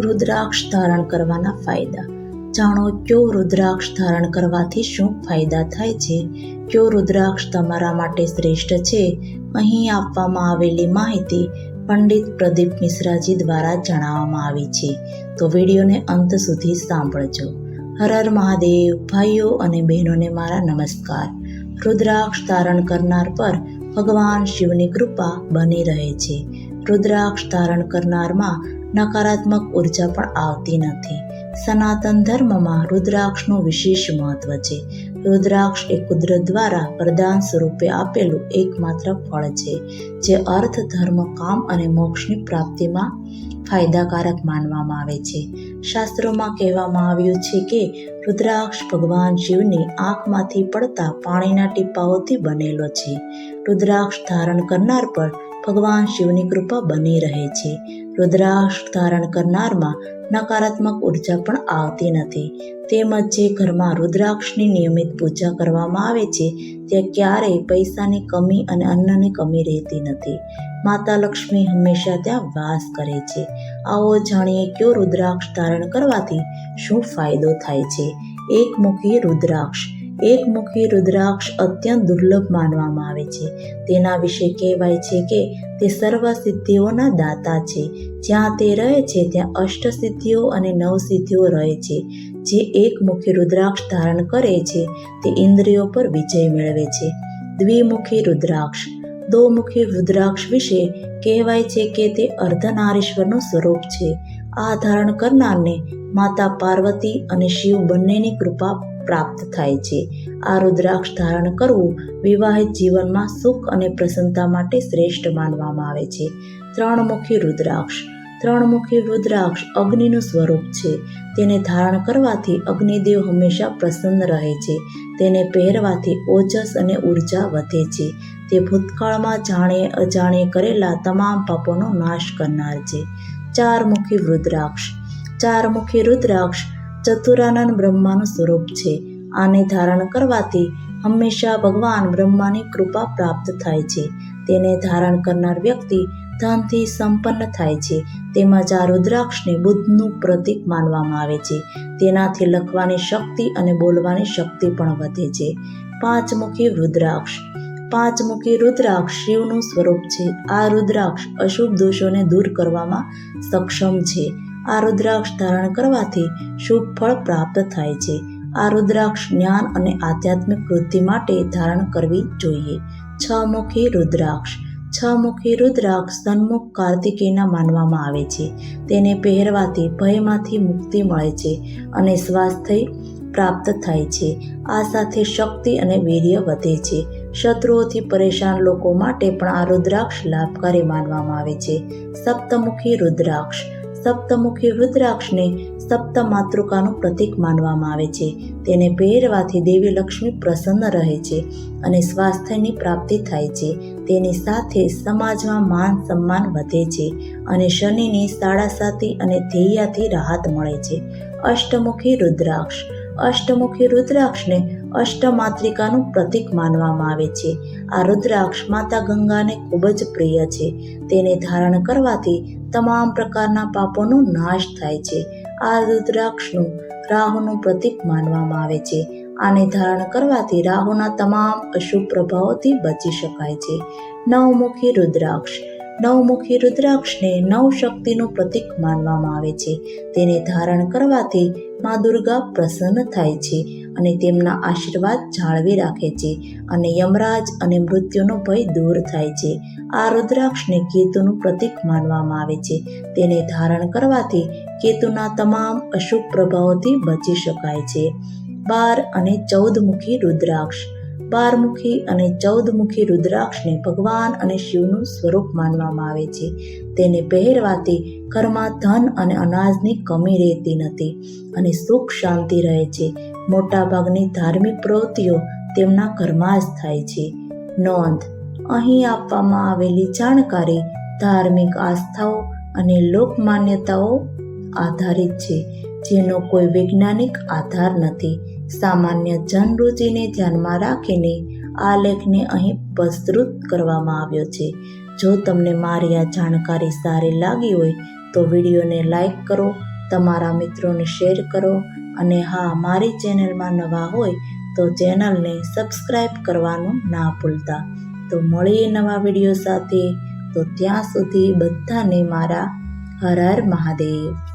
રુદ્રાક્ષ ધારણ કરવાના ફાયદા. જાણો, કયો રુદ્રાક્ષ ધારણ કરવાથી શું ફાયદા થાય છે? કયો રુદ્રાક્ષ તમારા માટે શ્રેષ્ઠ છે? અહીં આપવામાં આવેલી માહિતી પંડિત પ્રદીપ મિશ્રાજી દ્વારા જણાવવામાં આવી છે. તો વિડીયોને અંત સુધી સાંભળજો. હર હર મહાદેવ, ભાઈઓ અને બહેનોને મારા નમસ્કાર. રુદ્રાક્ષ ધારણ કરનાર પર ભગવાન શિવની કૃપા બની રહે છે. રુદ્રાક્ષ ધારણ કરનારમાં નકારાત્મક ઊર્જા પણ આવતી નથી. સનાતન ધર્મમાં રુદ્રાક્ષનું વિશેષ મહત્વ છે. રુદ્રાક્ષ એ કુદરત દ્વારા પ્રદાન સ્વરૂપે આપેલું એકમાત્ર ફળ છે, જે અર્થ, ધર્મ, કામ અને મોક્ષની પ્રાપ્તિમાં ફાયદાકારક માનવામાં આવે છે. શાસ્ત્રોમાં કહેવામાં આવ્યું છે કે રુદ્રાક્ષ ભગવાન શિવની આંખમાંથી પડતા પાણીના ટીપાઓથી બનેલો છે. રુદ્રાક્ષ ધારણ કરનાર પર ભગવાન શિવની કૃપા બની રહે છે. રુદ્રાક્ષ ધારણ કરનારમાં નકારાત્મક ઊર્જા પણ આવતી નથી. તેમજ જે ઘરમાં રુદ્રાક્ષની નિયમિત પૂજા કરવામાં આવે છે ત્યાં ક્યારેય પૈસાની કમી અને અન્નની કમી રહેતી નથી. માતા લક્ષ્મી હંમેશા ત્યાં વાસ કરે છે. આવો જાણીએ કયો રુદ્રાક્ષ ધારણ કરવાથી શું ફાયદો થાય છે? એકમુખી રુદ્રાક્ષ. એકમુખી રુદ્રાક્ષ અત્યંત દુર્લભ માનવામાં આવે છે. તેના વિશે કહેવાય છે કે તે સર્વ સિદ્ધિઓના દાતા છે. જ્યાં તે રહે છે, ત્યાં અષ્ટ સિદ્ધિઓ અને નવ સિદ્ધિઓ રહે છે. જે એકમુખી રુદ્રાક્ષ ધારણ કરે છે, તે ઇન્દ્રિયો પર વિજય મેળવે છે. દ્વિમુખી રુદ્રાક્ષ. દોમુખી રુદ્રાક્ષ વિશે કહેવાય છે કે તે અર્ધનારીશ્વરનું સ્વરૂપ છે. આ ધારણ કરનારને માતા પાર્વતી અને શિવ બંનેની કૃપા પ્રાપ્ત થાય છે. આ રુદ્રાક્ષ ધારણ કરવું વિવાહિત જીવનમાં સુખ અને પ્રસન્નતા માટે શ્રેષ્ઠ માનવામાં આવે છે. ત્રણમુખી રુદ્રાક્ષ. ત્રણમુખી રુદ્રાક્ષ અગ્નિનું સ્વરૂપ છે. તેને ધારણ કરવાથી અગ્નિદેવ હંમેશા પ્રસન્ન રહે છે. તેને પહેરવાથી ઓજસ અને ઊર્જા વધે છે. તે ભૂતકાળમાં જાણે અજાણે કરેલા તમામ પાપોનો નાશ કરનાર છે. ચારમુખી રુદ્રાક્ષ. ચારમુખી રુદ્રાક્ષ ચતુરાનંદ બ્રહ્માનું સ્વરૂપ છે. આને ધારણ કરવાથી હંમેશા ભગવાન બ્રહ્માની કૃપા પ્રાપ્ત થાય છે. તેને ધારણ કરનાર વ્યક્તિ ધનથી સંપન્ન થાય છે. તેમજ આ રુદ્રાક્ષને બુદ્ધનું પ્રતીક માનવામાં આવે છે. તેનાથી લખવાની શક્તિ અને બોલવાની શક્તિ પણ વધે છે. પાંચમુખી રુદ્રાક્ષ. પાંચમુખી રુદ્રાક્ષ શિવનું સ્વરૂપ છે. આ રુદ્રાક્ષ અશુભ દોષોને દૂર કરવામાં સક્ષમ છે. આ રુદ્રાક્ષ ધારણ કરવાથી શુભ ફળ પ્રાપ્ત થાય છે. આ રુદ્રાક્ષ જ્ઞાન અને આધ્યાત્મિક વૃદ્ધિ માટે ધારણ કરવી જોઈએ. છ મુખી રુદ્રાક્ષ. છ મુખી રુદ્રાક્ષ સન્મુખ કાર્તિકેયના માનવામાં આવે છે. તેને પહેરવાથી ભયમાંથી મુક્તિ મળે છે અને સ્વાસ્થ્ય પ્રાપ્ત થાય છે. આ સાથે શક્તિ અને વીર્ય વધે છે. શત્રુઓથી પરેશાન લોકો માટે પણ આ રુદ્રાક્ષ લાભકારી માનવામાં આવે છે. સપ્તમુખી રુદ્રાક્ષ. સપ્તમુખી રુદ્રાક્ષને સપ્ત માતૃકાનું પ્રતીક માનવામાં આવે છે. તેને પહેરવાથી દેવી લક્ષ્મી પ્રસન્ન રહે છે અને સ્વાસ્થ્યની પ્રાપ્તિ થાય છે. તેની સાથે સમાજમાં માન સન્માન વધે છે અને શનિની સાડાસાતી અને ધૈયાથી રાહત મળે છે. અષ્ટમુખી રુદ્રાક્ષ અષ્ટમુખી રુદ્રાક્ષને અષ્ટમાત્રિકાનું પ્રતીક માનવામાં આવે છે. આ રુદ્રાક્ષ માતા ગંગાને ખૂબ જ પ્રિય છે. તેને ધારણ કરવાથી તમામ પ્રકારના પાપોનો નાશ થાય છે. આ રુદ્રાક્ષનું રાહુનું પ્રતીક માનવામાં આવે છે. આને ધારણ કરવાથી રાહુના તમામ અશુભ પ્રભાવોથી બચી શકાય છે. નવમુખી રુદ્રાક્ષ. નવમુખી રુદ્રાક્ષને નવ શક્તિનું પ્રતીક માનવામાં આવે છે. તેને ધારણ કરવાથી મા દુર્ગા પ્રસન્ન થાય છે અને તેમના આશીર્વાદ જાળવી રાખે છે અને યમરાજ અને મૃત્યુનો ભય દૂર થાય છે. આ રુદ્રાક્ષને કેતુનું પ્રતીક માનવામાં આવે છે. તેને ધારણ કરવાથી કેતુના તમામ અશુભ પ્રભાવોથી બચી શકાય છે. બાર અને ચૌદમુખી રુદ્રાક્ષ. બારમુખી અને ચૌદમુખી રુદ્રાક્ષને ભગવાન અને શિવનું સ્વરૂપ માનવામાં આવે છે. તેને પહેરવાથી ઘરમાં ધન અને અનાજની કમી રહેતી નથી અને સુખ શાંતિ રહે છે. મોટાભાગની ધાર્મિક પ્રવૃત્તિઓ તેમના ઘરમાં જ થાય છે. નોંધ, અહીં આપવામાં આવેલી જાણકારી ધાર્મિક આસ્થાઓ અને લોકમાન્યતાઓ આધારિત છે, જેનો કોઈ વૈજ્ઞાનિક આધાર નથી. સામાન્ય જનરુચિને ધ્યાનમાં રાખીને આ લેખને અહીં પ્રસ્તુત કરવામાં આવ્યો છે. જો તમને મારી આ જાણકારી સારી લાગી હોય, તો વિડીયોને લાઈક કરો, તમારા મિત્રોને શેર કરો અને હા, મારી ચેનલમાં નવા હોય, તો ચેનલને સબસ્ક્રાઈબ કરવાનું ના ભૂલતા. તો મળીએ નવા વીડિયો સાથે. તો ત્યાં સુધી બધાને મારા હર હર મહાદેવ.